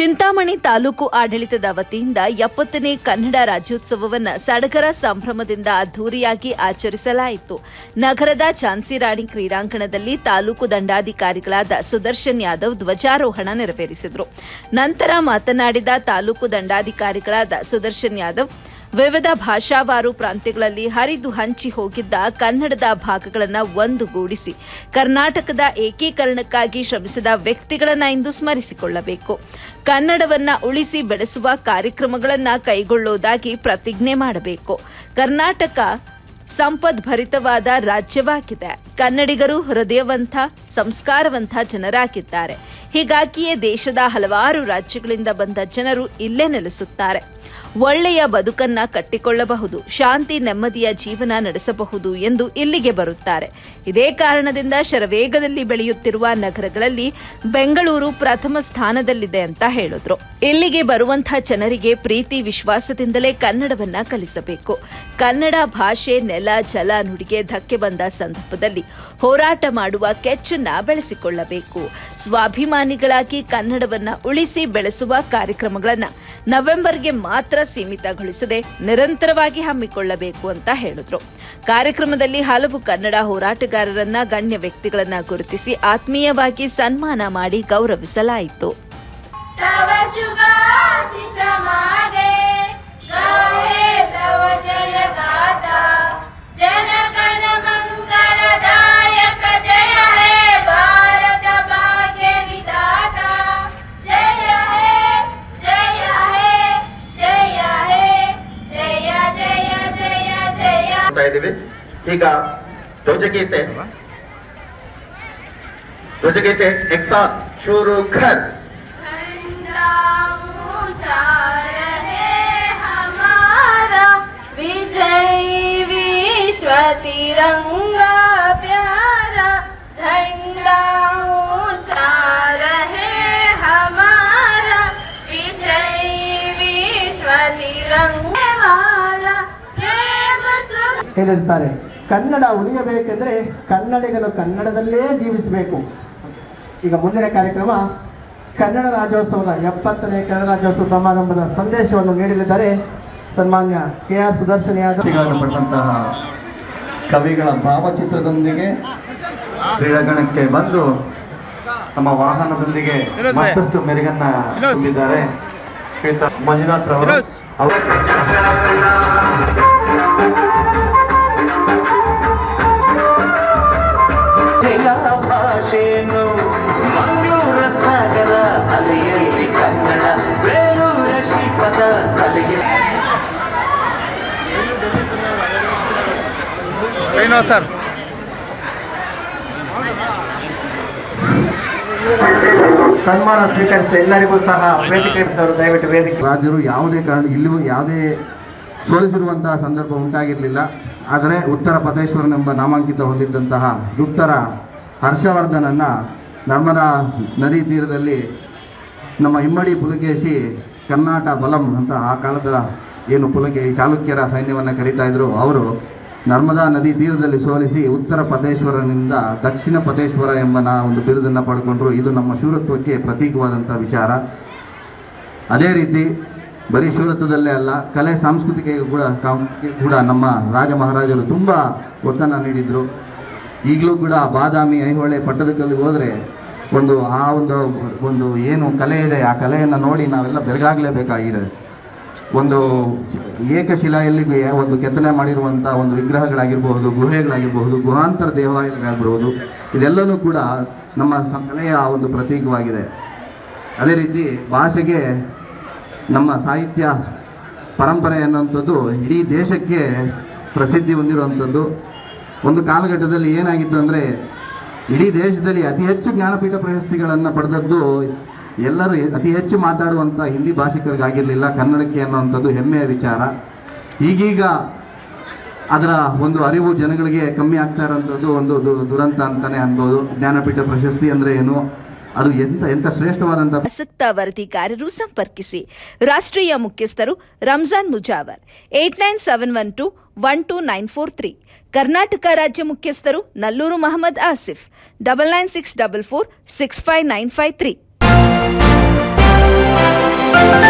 ಚಿಂತಾಮಣಿ ತಾಲೂಕು ಆಡಳಿತದ ವತಿಯಿಂದ ಎಪ್ಪತ್ತನೇ ಕನ್ನಡ ರಾಜ್ಯೋತ್ಸವವನ್ನು ಸಡಗರ ಸಂಭ್ರಮದಿಂದ ಅದ್ದೂರಿಯಾಗಿ ಆಚರಿಸಲಾಯಿತು. ನಗರದ ಝಾನ್ಸಿರಾಣಿ ಕ್ರೀಡಾಂಗಣದಲ್ಲಿ ತಾಲೂಕು ದಂಡಾಧಿಕಾರಿಗಳಾದ ಸುದರ್ಶನ್ ಯಾದವ್ ಧ್ವಜಾರೋಹಣ ನೆರವೇರಿಸಿದರು. ನಂತರ ಮಾತನಾಡಿದ ತಾಲೂಕು ದಂಡಾಧಿಕಾರಿಗಳಾದ ಸುದರ್ಶನ್ ಯಾದವ್ ವಿವಿಧ ಭಾಷಾವಾರು ಪ್ರಾಂತ್ಯಗಳಲ್ಲಿ ಹರಿದು ಹಂಚಿ ಹೋಗಿದ್ದ ಕನ್ನಡದ ಭಾಗಗಳನ್ನು ಒಂದುಗೂಡಿಸಿ ಕರ್ನಾಟಕದ ಏಕೀಕರಣಕ್ಕಾಗಿ ಶ್ರಮಿಸಿದ ವ್ಯಕ್ತಿಗಳನ್ನು ಇಂದು ಸ್ಮರಿಸಿಕೊಳ್ಳಬೇಕು. ಕನ್ನಡವನ್ನ ಉಳಿಸಿ ಬೆಳೆಸುವ ಕಾರ್ಯಕ್ರಮಗಳನ್ನು ಕೈಗೊಳ್ಳುವುದಾಗಿ ಪ್ರತಿಜ್ಞೆ ಮಾಡಬೇಕು. ಕರ್ನಾಟಕ ಸಂಪದ್ಭರಿತವಾದ ರಾಜ್ಯವಾಗಿದೆ. ಕನ್ನಡಿಗರು ಹೃದಯವಂತ, ಸಂಸ್ಕಾರವಂತ ಜನರಾಗಿದ್ದಾರೆ. ಹೀಗಾಗಿಯೇ ದೇಶದ ಹಲವಾರು ರಾಜ್ಯಗಳಿಂದ ಬಂದ ಜನರು ಇಲ್ಲೇ ನೆಲೆಸುತ್ತಾರೆ. ಒಳ್ಳೆಯ ಬದುಕನ್ನ ಕಟ್ಟಿಕೊಳ್ಳಬಹುದು, ಶಾಂತಿ, ನೆಮ್ಮದಿಯ ಜೀವನ ನಡೆಸಬಹುದು ಎಂದು ಇಲ್ಲಿಗೆ ಬರುತ್ತಾರೆ. ಇದೇ ಕಾರಣದಿಂದ ಶರವೇಗದಲ್ಲಿ ಬೆಳೆಯುತ್ತಿರುವ ನಗರಗಳಲ್ಲಿ ಬೆಂಗಳೂರು ಪ್ರಥಮ ಸ್ಥಾನದಲ್ಲಿದೆ ಅಂತ ಹೇಳಿದ್ರು. ಇಲ್ಲಿಗೆ ಬರುವಂತಹ ಜನರಿಗೆ ಪ್ರೀತಿ, ವಿಶ್ವಾಸದಿಂದಲೇ ಕನ್ನಡವನ್ನ ಕಲಿಸಬೇಕು. ಕನ್ನಡ ಭಾಷೆ ನೆಲ ಜಲ ನುಡಿಗೆ ಧಕ್ಕೆ ಬಂದ ಸಂದರ್ಭದಲ್ಲಿ ಹೋರಾಟ ಮಾಡುವ ಕೆಚ್ಚನ್ನ ಬೆಳೆಸಿಕೊಳ್ಳಬೇಕು ಸ್ವಾಭಿಮಾನಿಗಳಾಗಿ ಕನ್ನಡವನ್ನ ಉಳಿಸಿ ಬೆಳೆಸುವ ಕಾರ್ಯಕ್ರಮಗಳನ್ನ ನವೆಂಬರ್ಗೆ ಮಾತ್ರ ಸೀಮಿತಗೊಳಿಸದೆ ನಿರಂತರವಾಗಿ ಹಮ್ಮಿಕೊಳ್ಳಬೇಕು ಅಂತ ಹೇಳಿದ್ರು ಕಾರ್ಯಕ್ರಮದಲ್ಲಿ ಹಲವು ಕನ್ನಡ ಹೋರಾಟಗಾರರನ್ನ ಗಣ್ಯ ವ್ಯಕ್ತಿಗಳನ್ನ ಗುರುತಿಸಿ ಆತ್ಮೀಯವಾಗಿ ಸನ್ಮಾನ ಮಾಡಿ ಗೌರವಿಸಲಾಯಿತು तव शुभाशिष मागे गाहे तव जय गाता जय ಮಾಡ್ತಾ ಇದ್ದೀವಿ ಈಗ ಧ್ವಜಗೀತೆ ಧ್ವಜಗೀತೆ ಎಕ್ಸಾನ್ ಶೂರು ಖರ್ झंडा ऊंचा रहे हमारा विजयी विश्व तिरंगा ಹೇಳಿರ್ತಾರೆ ಕನ್ನಡ ಉಳಿಯಬೇಕೆಂದರೆ ಕನ್ನಡಿಗನು ಕನ್ನಡದಲ್ಲೇ ಜೀವಿಸಬೇಕು. ಈಗ ಮುಂದಿನ ಕಾರ್ಯಕ್ರಮ ಕನ್ನಡ ರಾಜ್ಯೋತ್ಸವದ ಎಪ್ಪತ್ತನೇ ಕನ್ನಡ ರಾಜ್ಯೋತ್ಸವ ಸಮಾರಂಭದ ಸಂದೇಶವನ್ನು ನೀಡಲಿದ್ದಾರೆ ಸನ್ಮಾನ್ಯ ಕೆ ಆರ್ ಸುದರ್ಶನಿಯಾದಂತಹ ಪಟ್ಟಂತಹ ಕವಿಗಳ ಭಾವಚಿತ್ರದೊಂದಿಗೆ ಕ್ರೀಡಾಂಗಣಕ್ಕೆ ಬಂದು ತಮ್ಮ ವಾಹನದೊಂದಿಗೆ ಮತ್ತಷ್ಟು ಮೆರುಗನ್ನ ಹೊಂದಿದ್ದಾರೆ ಮಂಜುನಾಥ್ ರವರು. ಅವರು ಸನ್ಮಾನ ಸ್ವೀಕರಿಸಿದ ಎಲ್ಲರಿಗೂ ಸಹ ವೇದಿಕೆ ಇದ್ದವರು ದಯವಿಟ್ಟು ವೇದಿಕೆ. ರಾಜರು ಯಾವುದೇ ಕಾರಣ ಇಲ್ಲಿಯೂ ಯಾವುದೇ ಸೋಲಿಸಿರುವಂತಹ ಸಂದರ್ಭ ಉಂಟಾಗಿರಲಿಲ್ಲ. ಆದರೆ ಉತ್ತರ ಪದೇಶ್ವರನೆಂಬ ನಾಮಾಂಕಿತ ಹೊಂದಿದ್ದಂತಹ ದುತ್ತರ ಹರ್ಷವರ್ಧನನ್ನು ನರ್ಮದಾ ನದಿ ತೀರದಲ್ಲಿ ನಮ್ಮ ಇಮ್ಮಡಿ ಪುಲಕೇಶಿ ಕರ್ನಾಟ ಬಲಂ ಅಂತ ಆ ಕಾಲದ ಏನು ಪುಲಕೆ ಚಾಲುಕ್ಯರ ಸೈನ್ಯವನ್ನು ಕರೀತಾ ಇದ್ರು ಅವರು ನರ್ಮದಾ ನದಿ ತೀರದಲ್ಲಿ ಸೋಲಿಸಿ ಉತ್ತರ ಪದೇಶ್ವರನಿಂದ ದಕ್ಷಿಣ ಪದೇಶ್ವರ ಎಂಬ ನಾ ಒಂದು ಬಿರುದನ್ನು ಪಡ್ಕೊಂಡ್ರು ಇದು ನಮ್ಮ ಶೂರತ್ವಕ್ಕೆ ಪ್ರತೀಕವಾದಂಥ ವಿಚಾರ. ಅದೇ ರೀತಿ ಬರೀ ಶೂರತ್ವದಲ್ಲೇ ಅಲ್ಲ, ಕಲೆ ಸಾಂಸ್ಕೃತಿಕೆ ಕೂಡ ಕೂಡ ನಮ್ಮ ರಾಜ ಮಹಾರಾಜರು ತುಂಬ ಒತ್ತನ್ನು ನೀಡಿದರು. ಈಗಲೂ ಕೂಡ ಬಾದಾಮಿ, ಐಹೊಳೆ ಪಟ್ಟದಕಲ್ಲಿ ಹೋದರೆ ಒಂದು ಆ ಒಂದು ಒಂದು ಏನು ಕಲೆ ಇದೆ, ಆ ಕಲೆಯನ್ನು ನೋಡಿ ನಾವೆಲ್ಲ ಬೆರಗಾಗಲೇಬೇಕಾಗಿದೆ. ಒಂದು ಏಕಶಿಲೆಯಲ್ಲಿ ಒಂದು ಕೆತ್ತನೆ ಮಾಡಿರುವಂಥ ಒಂದು ವಿಗ್ರಹಗಳಾಗಿರಬಹುದು, ಗುಹೆಗಳಾಗಿರಬಹುದು, ಗುಹಾಂತರ ದೇವಾಲಯಗಳಾಗಿರ್ಬೋದು ಇದೆಲ್ಲವೂ ಕೂಡ ನಮ್ಮ ಕಲೆಯ ಒಂದು ಪ್ರತೀಕವಾಗಿದೆ. ಅದೇ ರೀತಿ ಭಾಷೆಗೆ ನಮ್ಮ ಸಾಹಿತ್ಯ ಪರಂಪರೆ ಅನ್ನುವಂಥದ್ದು ಇಡೀ ದೇಶಕ್ಕೆ ಪ್ರಸಿದ್ಧಿ ಹೊಂದಿರುವಂಥದ್ದು. ಒಂದು ಕಾಲಘಟ್ಟದಲ್ಲಿ ಏನಾಗಿತ್ತು ಅಂದರೆ ಇಡೀ ದೇಶದಲ್ಲಿ ಅತಿ ಹೆಚ್ಚು ಜ್ಞಾನಪೀಠ ಪ್ರಶಸ್ತಿಗಳನ್ನು ಪಡೆದದ್ದು ಎಲ್ಲರೂ ಅತಿ ಹೆಚ್ಚು ಮಾತಾಡುವಂಥ ಹಿಂದಿ ಭಾಷಿಕರಿಗಾಗಿರಲಿಲ್ಲ, ಕನ್ನಡಕ್ಕೆ ಅನ್ನುವಂಥದ್ದು ಹೆಮ್ಮೆಯ ವಿಚಾರ. ಈಗೀಗ ಅದರ ಒಂದು ಅರಿವು ಜನಗಳಿಗೆ ಕಮ್ಮಿ ಆಗ್ತಾ ಇರೋಂಥದ್ದು ಒಂದು ದುರಂತ ಅಂತಾನೆ ಅನ್ಬೋದು. ಜ್ಞಾನಪೀಠ ಪ್ರಶಸ್ತಿ ಅಂದರೆ ಏನು? ಅದು ಎಂತ ಎಂತ ಶ್ರೇಷ್ಠವಾದಂತ ಆಸಕ್ತ ವರದಿಗಾರರು ಸಂಪರ್ಕಿಸಿ. ರಾಷ್ಟ್ರೀಯ ಮುಖ್ಯಸ್ಥರು Ramzan Mujawar, eight nine seven one two one two nine four three. Karnataka ರಾಜ್ಯ ಮುಖ್ಯಸ್ಥರು Nallur Mohammed Asif, double nine six double four six five nine five three. Thank you.